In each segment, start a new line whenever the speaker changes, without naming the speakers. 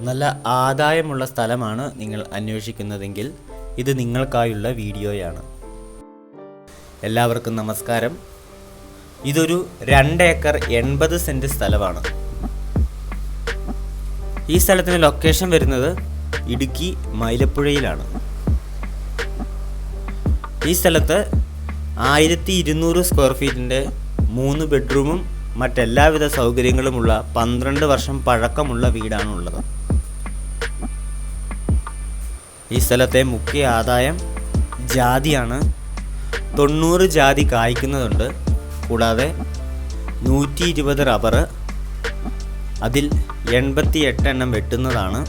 നല്ല ആദായമുള്ള സ്ഥലമാണ് നിങ്ങൾ അന്വേഷിക്കുന്നതെങ്കിൽ ഇത് നിങ്ങൾക്കായുള്ള വീഡിയോയാണ്. എല്ലാവർക്കും നമസ്കാരം. ഇതൊരു രണ്ട് ഏക്കർ എൺപത് സെന്റ് സ്ഥലമാണ്. ഈ സ്ഥലത്തിന് ലൊക്കേഷൻ വരുന്നത് ഇടുക്കി മൈലപ്പുഴയിലാണ്. ഈ സ്ഥലത്ത് ആയിരത്തി ഇരുന്നൂറ് സ്ക്വയർ ഫീറ്റിന്റെ മൂന്ന് ബെഡ്റൂമും മറ്റെല്ലാവിധ സൗകര്യങ്ങളുമുള്ള പന്ത്രണ്ട് വർഷം പഴക്കമുള്ള വീടാണുള്ളത്. ഈ സ്ഥലത്തെ മുഖ്യ ആദായം ജാതിയാണ്. തൊണ്ണൂറ് ജാതി കായ്ക്കുന്നതുണ്ട്. കൂടാതെ നൂറ്റി ഇരുപത് റബ്ബർ അതിൽ എൺപത്തി എട്ട് എണ്ണം വെട്ടുന്നതാണ്.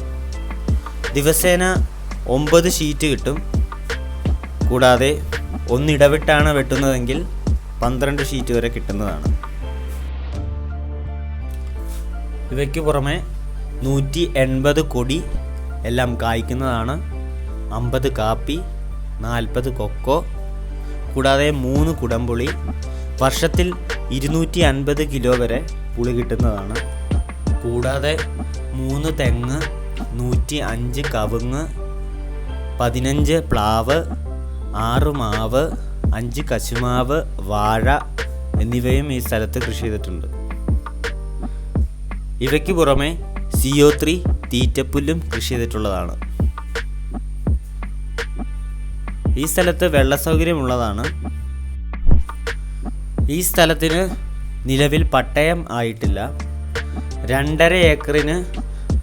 ദിവസേന ഒമ്പത് ഷീറ്റ് കിട്ടും. കൂടാതെ ഒന്നിടവിട്ടാണ് വെട്ടുന്നതെങ്കിൽ പന്ത്രണ്ട് ഷീറ്റ് വരെ കിട്ടുന്നതാണ്. ഇവയ്ക്ക് പുറമെ നൂറ്റി എൺപത് കൊടി എല്ലാം കായ്ക്കുന്നതാണ്. അമ്പത് കാപ്പി നാൽപ്പത് കൊക്കോ കൂടാതെ മൂന്ന് കുടംപുളി വർഷത്തിൽ ഇരുന്നൂറ്റി അൻപത് കിലോ വരെ പുളി കിട്ടുന്നതാണ്. കൂടാതെ മൂന്ന് തെങ്ങ് നൂറ്റി അഞ്ച് കവുങ്ങ് പതിനഞ്ച് പ്ലാവ് ആറ് മാവ് അഞ്ച് കശുമാവ് വാഴ എന്നിവയും ഈ സ്ഥലത്ത് കൃഷി ചെയ്തിട്ടുണ്ട്. ഇവയ്ക്ക് പുറമെ സിഒ ത്രീ തീറ്റപ്പുല്ലും കൃഷി ചെയ്തിട്ടുള്ളതാണ്. ഈ സ്ഥലത്ത് വെള്ള സൗകര്യമുള്ളതാണ് ഈ സ്ഥലത്തിന് നിലവിൽ പട്ടയം ആയിട്ടില്ല. രണ്ടര ഏക്കറിന്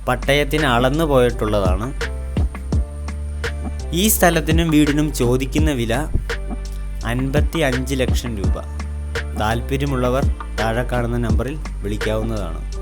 പട്ടയത്തിന് അളന്നു പോയിട്ടുള്ളതാണ്. ഈ സ്ഥലത്തിനും വീടിനും ചോദിക്കുന്ന വില അൻപത്തി അഞ്ച് ലക്ഷം രൂപ. താല്പര്യമുള്ളവർ താഴെ കാണുന്ന നമ്പറിൽ വിളിക്കാവുന്നതാണ്.